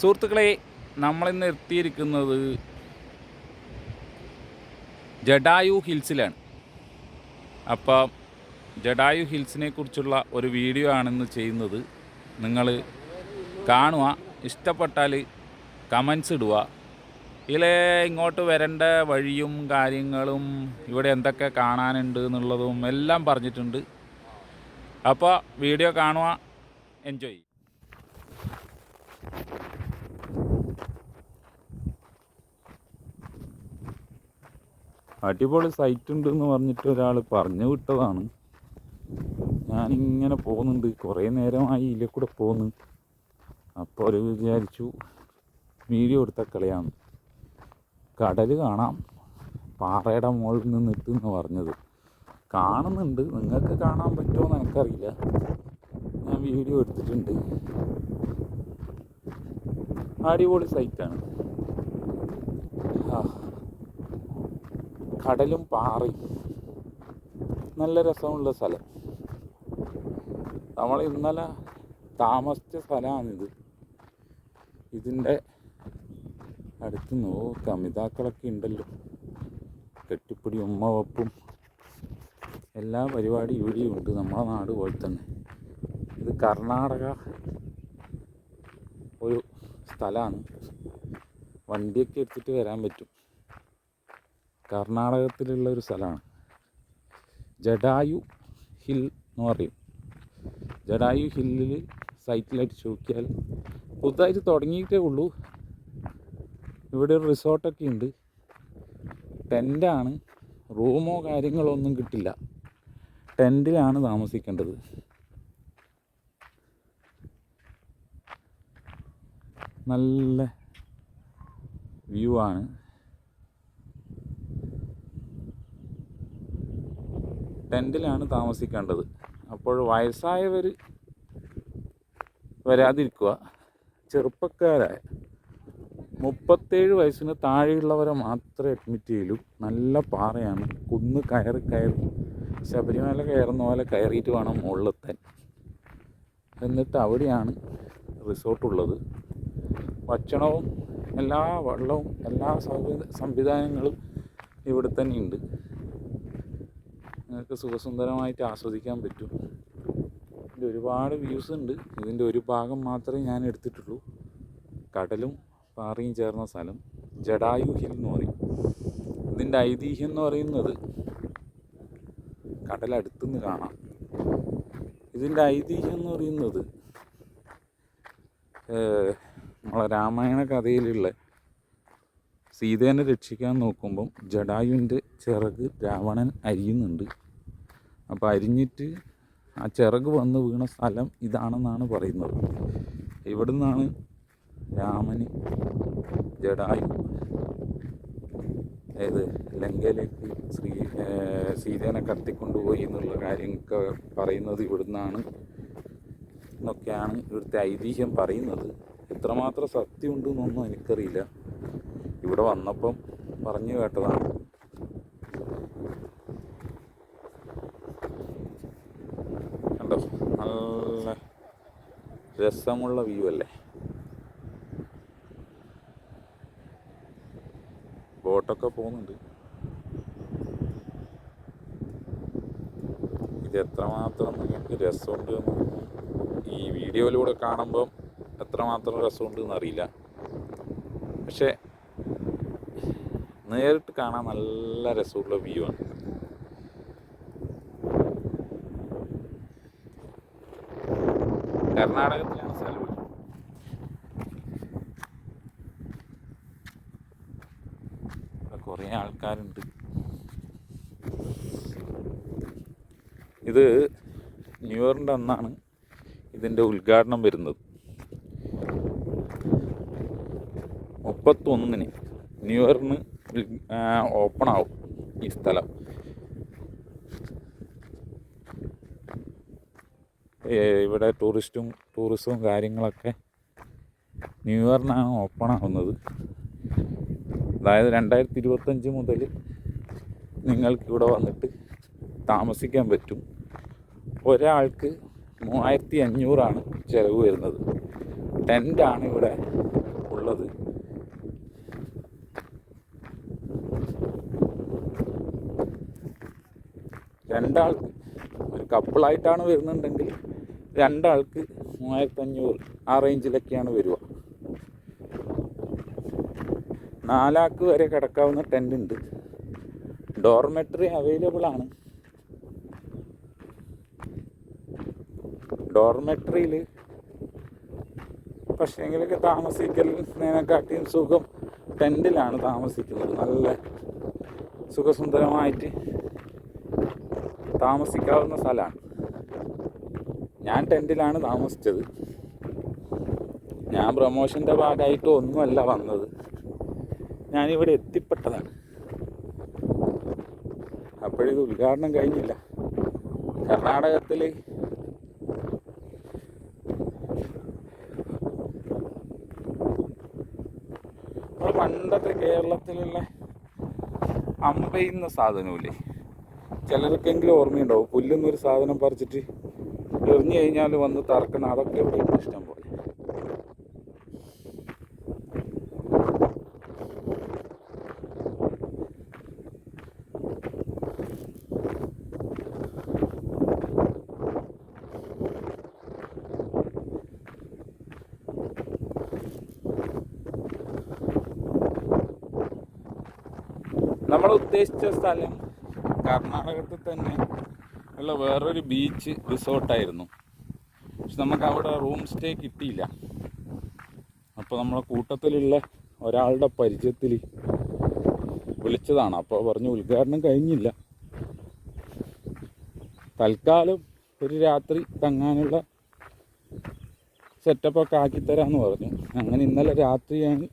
സുഹൃത്തുക്കളെ നമ്മളിന്ന് എത്തിയിരിക്കുന്നത് ജഡായു ഹിൽസിലാണ്. അപ്പോൾ ജഡായു ഹിൽസിനെ കുറിച്ചുള്ള ഒരു വീഡിയോ ആണെന്ന് ചെയ്യുന്നത്. നിങ്ങൾ കാണുക ഇഷ്ടപ്പെട്ടാൽ കമൻസ് ഇടുക. ഇതിലെ ഇങ്ങോട്ട് വരേണ്ട വഴിയും കാര്യങ്ങളും ഇവിടെ എന്തൊക്കെ കാണാനുണ്ട് എന്നുള്ളതും എല്ലാം പറഞ്ഞിട്ടുണ്ട്. അപ്പോൾ വീഡിയോ കാണുക എൻജോയ്. അടിപൊളി സൈറ്റ് ഉണ്ട് എന്ന് പറഞ്ഞിട്ട് ഒരാൾ പറഞ്ഞു വിട്ടതാണ്. ഞാനിങ്ങനെ പോകുന്നുണ്ട്. കുറേ നേരമായി ഇതിലെ കൂടെ പോകുന്നു. അപ്പോൾ ഒരു വിചാരിച്ചു വീഡിയോ എടുത്ത കളിയാണ് കടൽ കാണാം. പാറയുടെ മുകളിൽ നിന്നിട്ട് എന്ന് പറഞ്ഞത്. കാണുന്നുണ്ട്. നിങ്ങൾക്ക് കാണാൻ പറ്റുമോ എന്ന് എനിക്കറിയില്ല. ഞാൻ വീഡിയോ എടുത്തിട്ടുണ്ട്. അടിപൊളി സൈറ്റാണ് ആ കടലും പാറയും നല്ല രസമുള്ള സ്ഥലം. നമ്മൾ ഇന്നലെ താമസിച്ച സ്ഥലമാണിത്. ഇതിന്റെ അടുത്ത് നോ കമിതാക്കളൊക്കെ ഉണ്ടല്ലോ. കെട്ടിപ്പിടി ഉമ്മ വെപ്പും. എല്ലാ പരിപാടിയും ഇവിടെയും ഉണ്ട്. നമ്മളെ നാട് പോലെ തന്നെ. ഇത് കർണാടക ഒരു സ്ഥലമാണ്. വണ്ടിയൊക്കെ എടുത്തിട്ട് വരാൻ പറ്റും. കർണാടകത്തിലുള്ള ഒരു സ്ഥലമാണ്. ജഡായു ഹിൽ എന്ന് പറയും. ജഡായു ഹില്ലിൽ സൈറ്റിലായിട്ട് ചോദിക്കിയാൽ പുതുതായിട്ട് തുടങ്ങിയിട്ടേ ഉള്ളൂ. ഇവിടെ ഒരു റിസോർട്ടൊക്കെ ഉണ്ട്. ടെന്റാണ്. റൂമോ കാര്യങ്ങളോ ഒന്നും കിട്ടില്ല. ടെന്റിലാണ് താമസിക്കേണ്ടത്. നല്ല വ്യൂ ആണ്. ടെന്റിലാണ് താമസിക്കേണ്ടത്. അപ്പോൾ വയസ്സായവർ വരാതിരിക്കുക. ചെറുപ്പക്കാരായ മുപ്പത്തേഴ് വയസ്സിന് താഴെയുള്ളവരെ മാത്രമേ അഡ്മിറ്റ് ചെയ്യലൂ. നല്ല പാറയാണ്. കുന്ന് കയറി കയറി ശബരിമല കയറുന്ന പോലെ കയറിയിട്ട് വേണം മുകളിലെത്താൻ. എന്നിട്ട് അവിടെയാണ് റിസോർട്ടുള്ളത് ഭക്ഷണവും എല്ലാ വെള്ളവും എല്ലാ സംവിധാനങ്ങളും ഇവിടെ തന്നെ ഉണ്ട്. നിങ്ങൾക്ക് സുഖസുന്ദരമായിട്ട് ആസ്വദിക്കാൻ പറ്റും. ഇതിന്റെ ഒരുപാട് വ്യൂസ് ഉണ്ട്. ഇതിന്റെ ഒരു ഭാഗം മാത്രമേ ഞാൻ എടുത്തിട്ടുള്ളൂ. കടലും പാറയും ചേർന്ന സ്ഥലം. ജഡായു ഹിൽ എന്ന് പറയും. ഇതിന്റെ ഐതിഹ്യം എന്ന് പറയുന്നത് കടലടുത്തുനിന്ന് കാണാം. ഇതിന്റെ ഐതിഹ്യം എന്ന് പറയുന്നത് നമ്മളെ രാമായണ കഥയിലുള്ള സീതേനെ രക്ഷിക്കാൻ നോക്കുമ്പം ജഡായുവിന്റെ ചിറക് രാവണൻ അരിയുന്നുണ്ട്. അപ്പോൾ അരിഞ്ഞിട്ട് ആ ചിറക് വന്ന് വീണ സ്ഥലം ഇതാണെന്നാണ് പറയുന്നത്. ഇവിടെ നിന്നാണ് രാമന് ജഡായു. അതായത് ലങ്കയിലേക്ക് ശ്രീ സീതേനെ കത്തിക്കൊണ്ടുപോയി എന്നുള്ള കാര്യമൊക്കെ പറയുന്നത് ഇവിടുന്നാണ് എന്നൊക്കെയാണ് ഇവിടുത്തെ ഐതിഹ്യം പറയുന്നത്. എത്രമാത്രം സത്യമുണ്ടെന്നൊന്നും എനിക്കറിയില്ല. ഇവിടെ വന്നപ്പം പറഞ്ഞു കേട്ടതാണ് കണ്ടോ നല്ല രസമുള്ള വ്യൂ അല്ലേ? ബോട്ടൊക്കെ പോകുന്നുണ്ട്. ഇത് എത്രമാത്രം നിങ്ങൾക്ക് രസമുണ്ട് ഈ വീഡിയോയിലൂടെ കാണുമ്പം എത്രമാത്രം രസമുണ്ട് എന്നറിയില്ല പക്ഷേ നേരിട്ട് കാണാൻ നല്ല രസമുള്ള വ്യൂ ആണ്. കർണാടകത്തിലാണ് സ്ഥലം ഇവിടെ കുറേ ആൾക്കാരുണ്ട്. ഇത് ന്യൂ ഇയറിന്റെ അന്നാണ് ഇതിന്റെ ഉദ്ഘാടനം വരുന്നത്. മുപ്പത്തൊന്നിന് ന്യൂ ഓപ്പൺ ആവും ഈ സ്ഥലം. ഇവിടെ ടൂറിസ്റ്റും ടൂറിസവും കാര്യങ്ങളൊക്കെ ന്യൂ ഇയറിനാണ് ഓപ്പൺ ആവുന്നത്. അതായത് രണ്ടായിരത്തി ഇരുപത്തഞ്ച് മുതൽ നിങ്ങൾക്കിവിടെ വന്നിട്ട് താമസിക്കാൻ പറ്റും. ഒരാൾക്ക് മൂവായിരത്തി അഞ്ഞൂറാണ് ചിലവ് വരുന്നത്. ടെന്റാണ് ഇവിടെ ഉള്ളത്. രണ്ടാൾക്ക് ഒരു കപ്പിളായിട്ടാണ് വരുന്നുണ്ടെങ്കിൽ രണ്ടാൾക്ക് മൂവായിരത്തഞ്ഞൂറ് ആ റേഞ്ചിലൊക്കെയാണ് വരിക. നാലാൾക്ക് വരെ കിടക്കാവുന്ന ടെന്റ് ഉണ്ട്. ഡോർമെട്രി അവൈലബിൾ ആണ്. ഡോർമെട്രിയിൽ പക്ഷേങ്കിലൊക്കെ താമസിക്കലിനെക്കാട്ടിയും സുഖം ടെന്റിലാണ് താമസിക്കുന്നത്. നല്ല സുഖസുന്ദരമായിട്ട് താമസിക്കാവുന്ന സ്ഥലമാണ്. ഞാൻ ടെന്റിലാണ് താമസിച്ചത്. ഞാൻ പ്രൊമോഷന്റെ ഭാഗമായിട്ട് ഒന്നുമല്ല വന്നത്. ഞാനിവിടെ എത്തിപ്പെട്ടതാണ്. അപ്പോഴിത് ഉദ്ഘാടനം കഴിഞ്ഞില്ല. കർണാടകത്തിൽ പണ്ടത്തെ കേരളത്തിലുള്ള അമ്പയുന്ന സാധനമില്ലേ? ചിലർക്കെങ്കിലും ഓർമ്മയുണ്ടാവും. പുല്ലെന്നൊരു സാധനം പറിച്ചിട്ട് എറിഞ്ഞു കഴിഞ്ഞാൽ വന്ന് തറക്കണം അതൊക്കെ ഇവിടെ ഇഷ്ടം പോലെ. നമ്മൾ ഉദ്ദേശിച്ച സ്ഥലം കർണാടകത്തിൽ തന്നെ ഉള്ള വേറൊരു ബീച്ച് റിസോർട്ടായിരുന്നു പക്ഷെ നമുക്ക് അവിടെ റൂം സ്റ്റേ കിട്ടിയില്ല. അപ്പോൾ നമ്മളെ കൂട്ടത്തിലുള്ള ഒരാളുടെ പരിചയത്തിൽ വിളിച്ചതാണ്. അപ്പോൾ പറഞ്ഞു ഉദ്ഘാടനം കഴിഞ്ഞില്ല. തൽക്കാലം ഒരു രാത്രി തങ്ങാനുള്ള സെറ്റപ്പൊക്കെ ആക്കിത്തരാമെന്ന് പറഞ്ഞു. അങ്ങനെ ഇന്നലെ രാത്രിയാണ്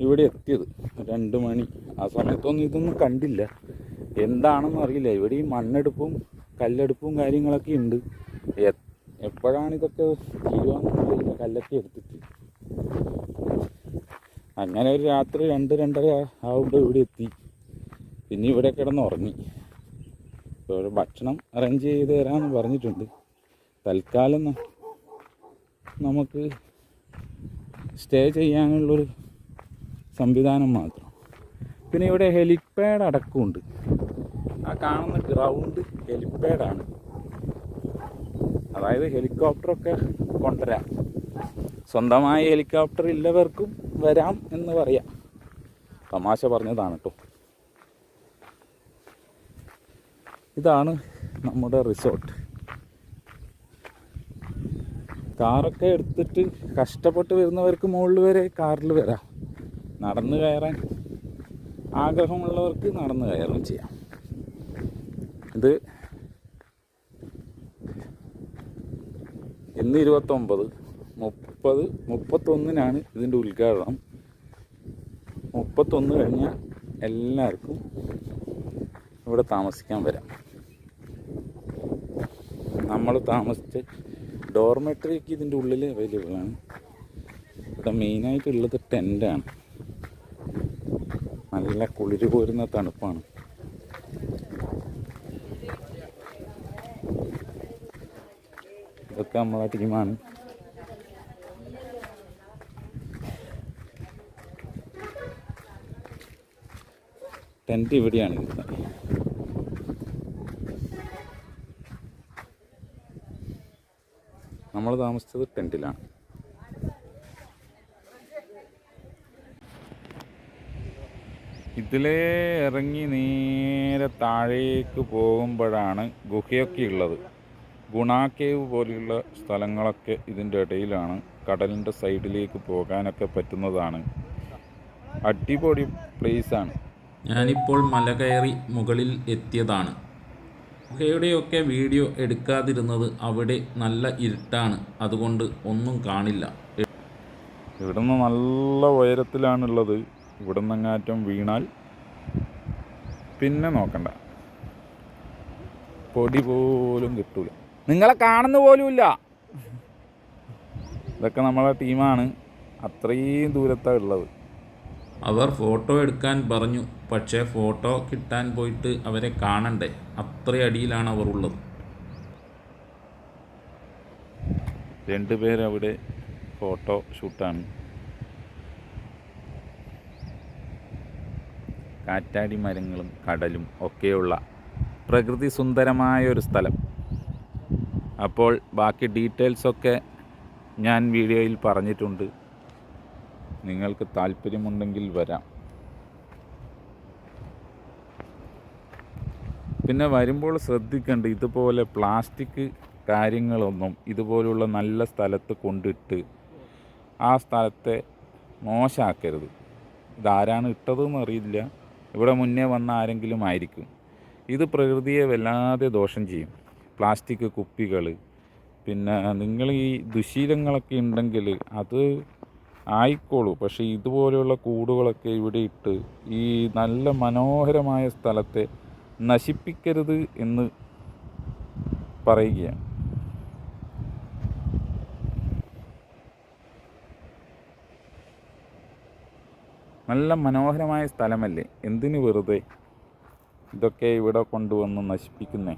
ഇവിടെ എത്തിയത്. രണ്ട് മണി. ആ സമയത്തൊന്നും ഇതൊന്നും കണ്ടില്ല. എന്താണെന്ന് അറിയില്ല. ഇവിടെ ഈ മണ്ണെടുപ്പും കല്ലെടുപ്പും കാര്യങ്ങളൊക്കെ ഉണ്ട്. എപ്പോഴാണ് ഇതൊക്കെ തീരുവാന്നറിയില്ല കല്ലൊക്കെ എടുത്തിട്ട്. അങ്ങനെ ഒരു രാത്രി രണ്ട് രണ്ടര ആവുമ്പോൾ ഇവിടെ എത്തി. പിന്നെ ഇവിടെ കിടന്ന് ഉറങ്ങി. ഒരു ഭക്ഷണം അറേഞ്ച് ചെയ്ത് തരാമെന്ന് പറഞ്ഞിട്ടുണ്ട്. തൽക്കാലം നമുക്ക് സ്റ്റേ ചെയ്യാനുള്ളൊരു സംവിധാനം മാത്രം. പിന്നെ ഇവിടെ ഹെലിപ്പാഡ് അടക്കമുണ്ട് ആ കാണുന്ന ഗ്രൗണ്ട് ഹെലിപ്പാഡാണ് അതായത് ഹെലികോപ്റ്ററൊക്കെ കൊണ്ടുവരാം. സ്വന്തമായ ഹെലികോപ്റ്റർ ഇല്ലവർക്കും വരാം എന്ന് പറയാം. തമാശ പറഞ്ഞതാണ് കേട്ടോ ഇതാണ് നമ്മുടെ റിസോർട്ട് കാറൊക്കെ എടുത്തിട്ട് കഷ്ടപ്പെട്ട് വരുന്നവർക്ക് മുകളിൽ വരെ കാറിൽ വരാം. നടന്നു കയറാൻ ആഗ്രഹമുള്ളവർക്ക് നടന്നു കയറുകയും ചെയ്യാം ഇത് ഇന്ന് ഇരുപത്തൊമ്പത് മുപ്പത് മുപ്പത്തൊന്നിനാണ് ഇതിന്റെ ഉദ്ഘാടനം. മുപ്പത്തൊന്ന് കഴിഞ്ഞാൽ എല്ലാവർക്കും ഇവിടെ താമസിക്കാൻ വരാം. നമ്മൾ താമസിച്ച ഡോർമെട്രിക്ക് ഇതിന്റെ ഉള്ളിൽ അവൈലബിൾ ആണ്. ഇവിടെ മെയിനായിട്ടുള്ളത് ടെന്റാണ് നല്ല കുളിര് പോരുന്ന തണുപ്പാണ്. ഇതൊക്കെ നമ്മളെ ടീമാണ്. ടെന്റ് ഇവിടെയാണ് നമ്മൾ താമസിച്ചത് ടെന്റിലാണ്. ഇതിലേ ഇറങ്ങി നേരെ താഴേക്ക് പോകുമ്പോഴാണ് ഗുഹയൊക്കെ ഉള്ളത്. ഗുണ കേവ് പോലെയുള്ള സ്ഥലങ്ങളൊക്കെ ഇതിന്റെ ഇടയിലാണ്. കടലിന്റെ സൈഡിലേക്ക് പോകാനൊക്കെ പറ്റുന്നതാണ്. അടിപൊളി പ്ലേസാണ്. ഞാനിപ്പോൾ മല കയറി മുകളിൽ എത്തിയതാണ്. ഗുഹയുടെയൊക്കെ വീഡിയോ എടുക്കാതിരുന്നത് അവിടെ നല്ല ഇരുട്ടാണ്. അതുകൊണ്ട് ഒന്നും കാണില്ല. ഇവിടുന്ന് നല്ല ഉയരത്തിലാണുള്ളത്. ഇവിടുന്ന് അങ്ങാറ്റം വീണാൽ പിന്നെ നോക്കണ്ട. പൊടി പോലും കിട്ടൂല. നിങ്ങളെ കാണുന്ന പോലുമില്ല. ഇതൊക്കെ നമ്മളെ ടീമാണ്. അത്രയും ദൂരത്താണ് ഉള്ളത്. അവർ ഫോട്ടോ എടുക്കാൻ പറഞ്ഞു. പക്ഷേ ഫോട്ടോ കിട്ടാൻ പോയിട്ട് അവരെ കാണണ്ടേ? അത്ര അടിയിലാണ് അവർ ഉള്ളത്. രണ്ടുപേരവിടെ ഫോട്ടോ ഷൂട്ടാണ്. കാറ്റാടി മരങ്ങളും കടലും ഒക്കെയുള്ള പ്രകൃതി സുന്ദരമായ ഒരു സ്ഥലം. അപ്പോൾ ബാക്കി ഡീറ്റെയിൽസൊക്കെ ഞാൻ വീഡിയോയിൽ പറഞ്ഞിട്ടുണ്ട്. നിങ്ങൾക്ക് താല്പര്യമുണ്ടെങ്കിൽ വരാം. പിന്നെ വരുമ്പോൾ ശ്രദ്ധിക്കേണ്ട ഇതുപോലെ പ്ലാസ്റ്റിക് കാര്യങ്ങളൊന്നും ഇതുപോലുള്ള നല്ല സ്ഥലത്ത് കൊണ്ടിട്ട് ആ സ്ഥലത്തെ മോശമാക്കരുത് ഇതാരാണ് ഇട്ടതെന്ന് അറിയില്ല. ഇവിടെ മുന്നേ വന്ന ആരെങ്കിലും ആയിരിക്കും. ഇത് പ്രകൃതിയെ വല്ലാതെ ദോഷം ചെയ്യും. പ്ലാസ്റ്റിക് കുപ്പികൾ. പിന്നെ നിങ്ങൾ ഈ ദുശീലങ്ങളൊക്കെ ഉണ്ടെങ്കിൽ അത് ആയിക്കോളൂ. പക്ഷേ ഇതുപോലെയുള്ള കൂടുകളൊക്കെ ഇവിടെ ഇട്ട് ഈ നല്ല മനോഹരമായ സ്ഥലത്തെ നശിപ്പിക്കരുത് എന്ന് പറയുകയാണ്. നല്ല മനോഹരമായ സ്ഥലമല്ലേ? എന്തിനു വെറുതെ ഇതൊക്കെ ഇവിടെ കൊണ്ടുവന്ന് നശിപ്പിക്കുന്നേ?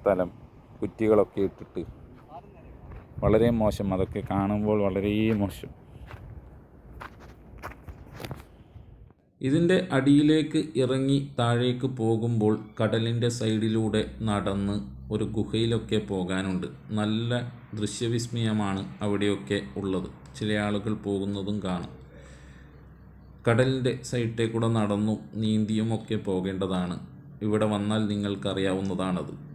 സ്ഥലം കുറ്റികളൊക്കെ ഇട്ടിട്ട് വളരെ മോശം. അതൊക്കെ കാണുമ്പോൾ വളരെ മോശം. ഇതിന്റെ അടിയിലേക്ക് ഇറങ്ങി താഴേക്ക് പോകുമ്പോൾ കടലിന്റെ സൈഡിലൂടെ നടന്ന് ഒരു ഗുഹയിലൊക്കെ പോകാനുണ്ട്. നല്ല ദൃശ്യവിസ്മയമാണ് അവിടെയൊക്കെ ഉള്ളത്. ചില ആളുകൾ പോകുന്നതും കാണാം. കടലിന്റെ സൈഡിൽ കൂടെ നടന്നും നീന്തിയും ഒക്കെ പോകേണ്ടതാണ്. ഇവിടെ വന്നാൽ നിങ്ങൾക്കറിയാവുന്നതാണത്.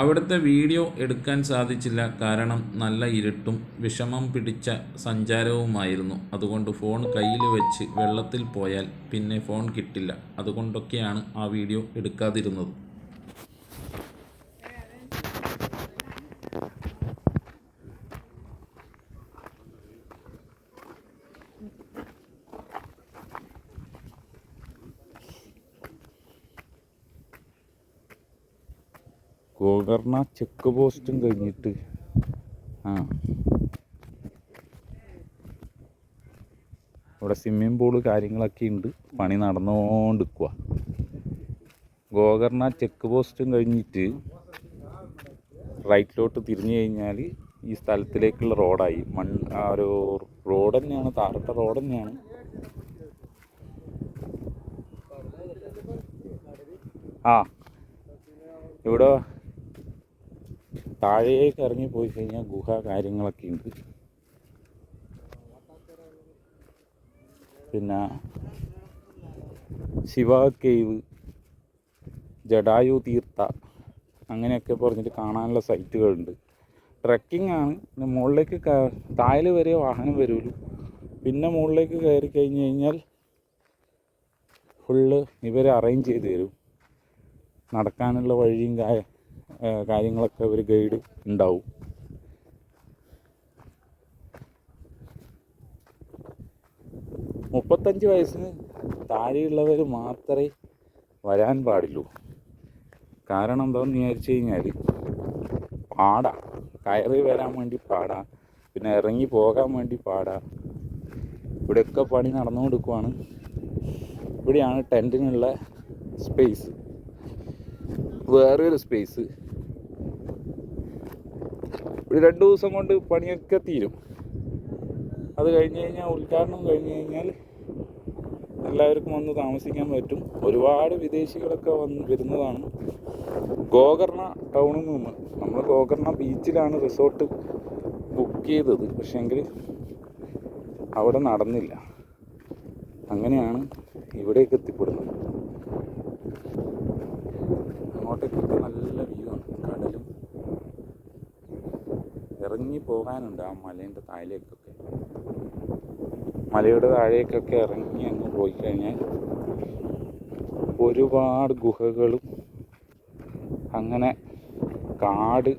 അവിടുത്തെ വീഡിയോ എടുക്കാൻ സാധിച്ചില്ല. കാരണം നല്ല ഇരുട്ടും വിഷമം പിടിച്ച സഞ്ചാരവുമായിരുന്നു. അതുകൊണ്ട് ഫോൺ കയ്യിൽ വെച്ച് വെള്ളത്തിൽ പോയാൽ പിന്നെ ഫോൺ കിട്ടില്ല. അതുകൊണ്ടൊക്കെയാണ് ആ വീഡിയോ എടുക്കാതിരുന്നത്. ഗോകർണ ചെക്ക് പോസ്റ്റും കഴിഞ്ഞിട്ട്. ആ. ഇവിടെ സ്വിമ്മിംഗ് പൂൾ കാര്യങ്ങളൊക്കെ ഉണ്ട് പണി നടന്നുകൊണ്ടിരിക്കുക ഗോകർണ ചെക്ക് പോസ്റ്റും കഴിഞ്ഞിട്ട് റൈറ്റിലോട്ട് തിരിഞ്ഞു കഴിഞ്ഞാൽ ഈ സ്ഥലത്തിലേക്കുള്ള റോഡായി. മൺ ആ ഒരു റോഡ് തന്നെയാണ് താറട്ട റോഡ് തന്നെയാണ് ആ. ഇവിടെ താഴേക്ക് ഇറങ്ങി പോയി കഴിഞ്ഞാൽ ഗുഹ കാര്യങ്ങളൊക്കെ ഉണ്ട്. പിന്നെ ശിവ കേവ് ജഡായു തീർത്ഥ അങ്ങനെയൊക്കെ പറഞ്ഞിട്ട് കാണാനുള്ള സൈറ്റുകളുണ്ട്. ട്രക്കിംഗ് ആണ്. പിന്നെ മുകളിലേക്ക് താഴെ വരെ വാഹനം വരുള്ളൂ. പിന്നെ മുകളിലേക്ക് കയറി കഴിഞ്ഞ് കഴിഞ്ഞാൽ ഫുള്ള് ഇവർ അറേഞ്ച് ചെയ്ത് തരും. നടക്കാനുള്ള വഴിയും കാ- ഏ, കാര്യങ്ങളൊക്കെ ഒരു ഗൈഡ് ഉണ്ടാവും. മുപ്പത്തഞ്ച് വയസ്സിന് താഴെയുള്ളവർ മാത്രമേ വരാൻ പാടുള്ളൂ കാരണം എന്താണെന്ന് വിചാരിച്ചു കഴിഞ്ഞാൽ പാടാ. കയറി വരാൻ വേണ്ടി പാടാ. പിന്നെ ഇറങ്ങി പോകാൻ വേണ്ടി പാടാ. ഇവിടെയൊക്കെ പണി നടന്നു കൊടുക്കുവാണ് ഇവിടെയാണ് ടെന്റിനുള്ള സ്പേസ്. വേറൊരു സ്പേസ് ഒരു രണ്ട് ദിവസം കൊണ്ട് പണിയൊക്കെ തീരും. അത് കഴിഞ്ഞ് കഴിഞ്ഞാൽ ഉദ്ഘാടനം കഴിഞ്ഞ് കഴിഞ്ഞാൽ എല്ലാവർക്കും വന്ന് താമസിക്കാൻ പറ്റും. ഒരുപാട് വിദേശികളൊക്കെ വന്ന് വരുന്നതാണ്. ഗോകർണ ടൗണിൽ നിന്ന് നമ്മൾ ഗോകർണ ബീച്ചിലാണ് റിസോർട്ട് ബുക്ക് ചെയ്തത്. പക്ഷേങ്കിൽ അവിടെ നടന്നില്ല. അങ്ങനെയാണ് ഇവിടേക്ക് എത്തിപ്പെടുന്നത്. അങ്ങോട്ടേക്കൊക്കെ നല്ല വ്യൂ ആണ്. കടലും ഇറങ്ങി പോകാനുണ്ട് ആ മലേന്റെ താഴേക്കൊക്കെ. മലയുടെ താഴേക്കൊക്കെ ഇറങ്ങി അങ്ങ് പോയി കഴിഞ്ഞാൽ ഒരുപാട് ഗുഹകളും അങ്ങനെ കാട്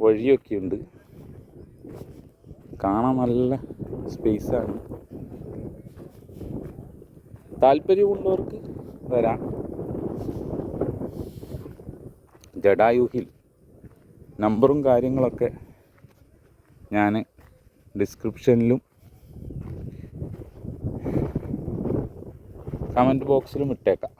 വഴിയൊക്കെ ഉണ്ട്. കാണാൻ നല്ല സ്പേസാണ് താല്പര്യമുള്ളവർക്ക് വരാം. ജഡായു ഹിൽ നമ്പറും കാര്യങ്ങളൊക്കെ ഞാൻ ഡിസ്ക്രിപ്ഷനിലും കമന്റ് ബോക്സിലും ഇട്ടേക്കാം.